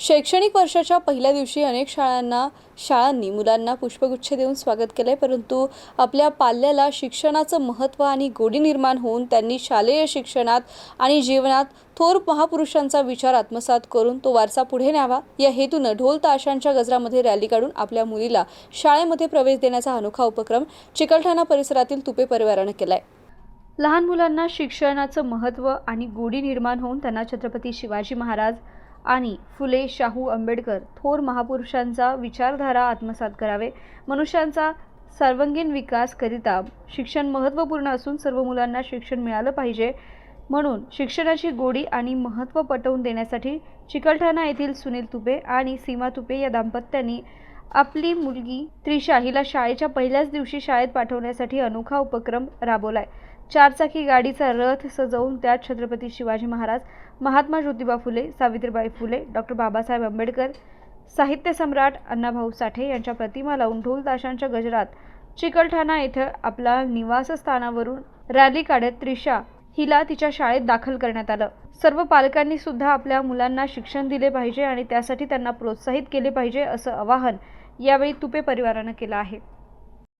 शैक्षणिक वर्षाच्या पहिल्या दिवशी अनेक शाळांना शाळांनी मुलांना पुष्पगुच्छ देऊन स्वागत केले परंतु आपल्या पाल्याला शिक्षणाचं महत्त्व आणि गोडी निर्माण होऊन त्यांनी शालेय शिक्षणात आणि जीवनात थोर महापुरुषांचा विचार आत्मसात करून तो वारसा पुढे न्यावा. या हेतूनं ढोल ताशांच्या गजरामध्ये रॅली काढून आपल्या मुलीला शाळेमध्ये प्रवेश देण्याचा अनोखा उपक्रम चिकलठाणा परिसरातील तुपे परिवारानं केलाय. लहान मुलांना शिक्षणाचं महत्त्व आणि गोडी निर्माण होऊन त्यांना छत्रपती शिवाजी महाराज आणि फुले शाहू आंबेडकर थोर महापुरुषांचा विचारधारा आत्मसात करावे. मनुष्यांचा सर्वांगीण विकास करिता शिक्षण महत्त्वपूर्ण असून सर्व मुलांना शिक्षण मिळालं पाहिजे. म्हणून शिक्षणाची गोडी आणि महत्त्व पटवून देण्यासाठी चिकलठाणा येथील सुनील तुपे आणि सीमा तुपे या दाम्पत्यांनी आपली मुलगी त्रिशा हिला शाळेच्या पहिल्याच दिवशी शाळेत पाठवण्यासाठी अनोखा उपक्रम राबवलाय. चारचाकी गाडीचा रथ सजवून त्यात छत्रपती शिवाजी महाराज महात्मा ज्योतिबा फुले सावित्रीबाई फुले डॉक्टर बाबासाहेब आंबेडकर साहित्य सम्राट अण्णाभाऊ साठे यांच्या प्रतिमा लावून ढोल ताशांच्या गजरात चिकलठाणा येथे आपला निवासस्थानावरून रॅली काढत त्रिशा हिला तिच्या शाळेत दाखल करण्यात आलं. सर्व पालकांनी सुद्धा आपल्या मुलांना शिक्षण दिले पाहिजे आणि त्यासाठी त्यांना प्रोत्साहित केले पाहिजे असं आवाहन यावेळी तुपे परिवारानं केलं आहे.